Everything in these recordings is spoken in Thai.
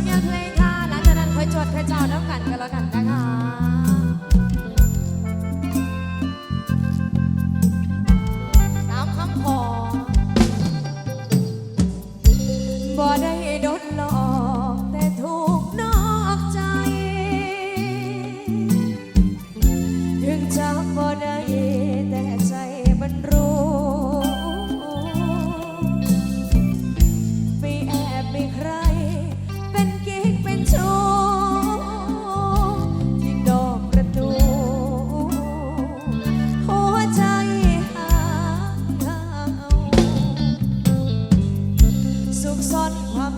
ลงานเพลงค่ะ หลังจากนั้นคอยจดคอยจอน้ำกันกันแล้วกันนะคะตามคำขอบ่ได้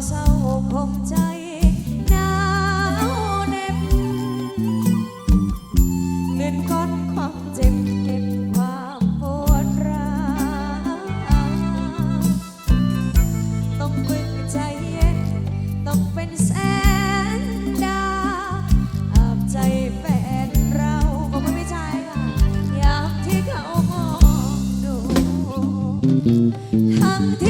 เศร้าคงใจหนาวเหน็บเงินก้อนความเจ็บเก็บความปวดร้าวต้องฝึกใจเย็นต้องเป็นแสนดาวอาบใจแฟนเราขอบคุณพี่ชาค่ะยามที่เขามองดูทั้งที่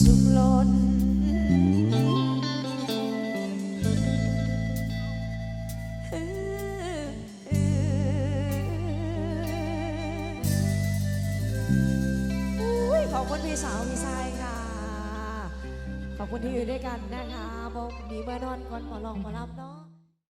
สุขล้นอขอบคุณพี่สาวพี่ชายค่ะ ขอบคุณที่อยู่ด้วยกันนะคะบอกมีเมื่อนอนก่อนหมอลองหมอรับเนาะ